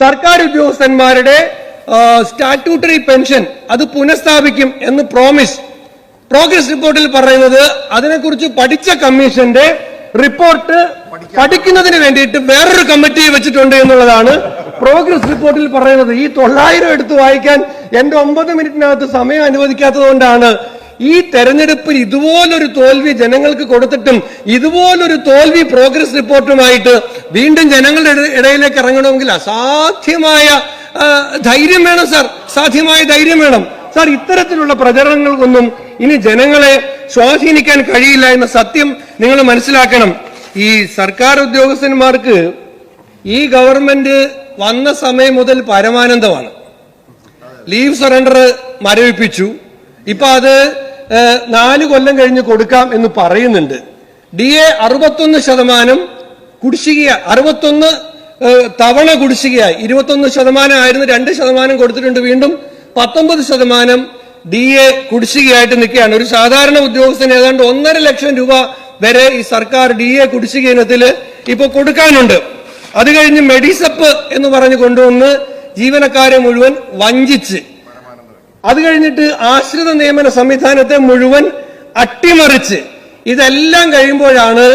സർക്കാർ ഉദ്യോഗസ്ഥന്മാരുടെ statutory pension അത് പുനഃസ്ഥാപിക്കും എന്ന് പ്രോമിസ് പ്രോഗ്രസ് റിപ്പോർട്ടിൽ പറയുന്നത് അതിനെക്കുറിച്ച് പഠിച്ച കമ്മീഷന്റെ റിപ്പോർട്ട് പഠിക്കുന്നതിന് വേണ്ടിയിട്ട് വേറൊരു കമ്മിറ്റി വെച്ചിട്ടുണ്ട് എന്നുള്ളതാണ് പ്രോഗ്രസ് റിപ്പോർട്ടിൽ പറയുന്നത്. ഈ തൊള്ളായിരം എടുത്ത് വായിക്കാൻ എന്റെ ഒമ്പത് മിനിറ്റിനകത്ത് സമയം അനുവദിക്കാത്തതുകൊണ്ടാണ് ഈ തെരഞ്ഞെടുപ്പിൽ ഇതുപോലൊരു തോൽവി ജനങ്ങൾക്ക് കൊടുത്തിട്ടും ഇതുപോലൊരു തോൽവി പ്രോഗ്രസ് റിപ്പോർട്ടുമായിട്ട് വീണ്ടും ജനങ്ങളുടെ ഇടയിലേക്ക് ഇറങ്ങണമെങ്കിൽ അസാധ്യമായ ധൈര്യം വേണം സാർ. സാധ്യമായ ധൈര്യം വേണം. സാർ ഇത്തരത്തിലുള്ള പ്രചരണങ്ങൾക്കൊന്നും ഇനി ജനങ്ങളെ സ്വാധീനിക്കാൻ കഴിയില്ല എന്ന സത്യം നിങ്ങൾ മനസ്സിലാക്കണം. ഈ സർക്കാർ ഉദ്യോഗസ്ഥന്മാർക്ക് ഈ ഗവൺമെന്റ് വന്ന സമയം മുതൽ പരമാനന്ദമാണ്. Leave surrender മരവിപ്പിച്ചു. ഇപ്പൊ അത് നാല് കൊല്ലം കഴിഞ്ഞ് കൊടുക്കാം എന്ന് പറയുന്നുണ്ട്. ഡി എ അറുപത്തൊന്ന് ശതമാനം കുടിശ്ശിക അറുപത്തൊന്ന് തവണ കുടിശ്ശികയായി. ഇരുപത്തൊന്ന് ശതമാനം ആയിരുന്നു രണ്ട് ശതമാനം കൊടുത്തിട്ടുണ്ട് വീണ്ടും. പത്തൊമ്പത് ശതമാനം ഡി എ കുടിശ്ശികയായിട്ട് നിൽക്കുകയാണ്. ഒരു സാധാരണ ഉദ്യോഗസ്ഥന് ഏതാണ്ട് ഒന്നര ലക്ഷം രൂപ വരെ ഈ സർക്കാർ ഡി എ കുടിശ്ശിക ഇനത്തിൽ ഇപ്പൊ കൊടുക്കാനുണ്ട്. അത് കഴിഞ്ഞ് മെഡിസപ്പ് എന്ന് പറഞ്ഞ് കൊണ്ടുവന്ന് ജീവനക്കാരെ മുഴുവൻ വഞ്ചിച്ച് അത് കഴിഞ്ഞിട്ട് ആശ്രിത നിയമന സംവിധാനത്തെ മുഴുവൻ അട്ടിമറിച്ച് ഇതെല്ലാം കഴിയുമ്പോഴാണ്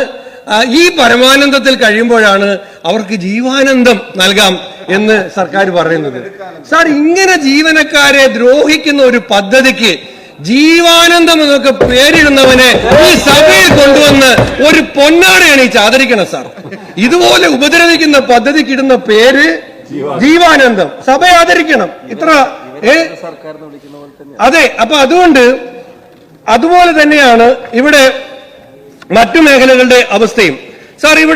ഈ പരമാനന്ദത്തിൽ കഴിയുമ്പോഴാണ് അവർക്ക് ജീവാനന്ദം നൽകാം എന്ന് സർക്കാർ പറയുന്നത്. സാർ ഇങ്ങനെ ജീവനക്കാരെ ദ്രോഹിക്കുന്ന ഒരു പദ്ധതിക്ക് ജീവാനന്ദം എന്നൊക്കെ പേരിടുന്നവനെ ഈ സഭയിൽ കൊണ്ടുവന്ന് ഒരു പൊന്നാടയാണ് ഈ ചാദരിക്കണം സാർ. ഇതുപോലെ ഉപദ്രവിക്കുന്ന പദ്ധതിക്ക് ഇടുന്ന പേര് ജീവാനന്ദം. സഭ ആദരിക്കണം. ഇത്ര അതെ അപ്പൊ അതുകൊണ്ട് അതുപോലെ തന്നെയാണ് ഇവിടെ മറ്റു മേഖലകളുടെ അവസ്ഥയും. സാർ ഇവിടെ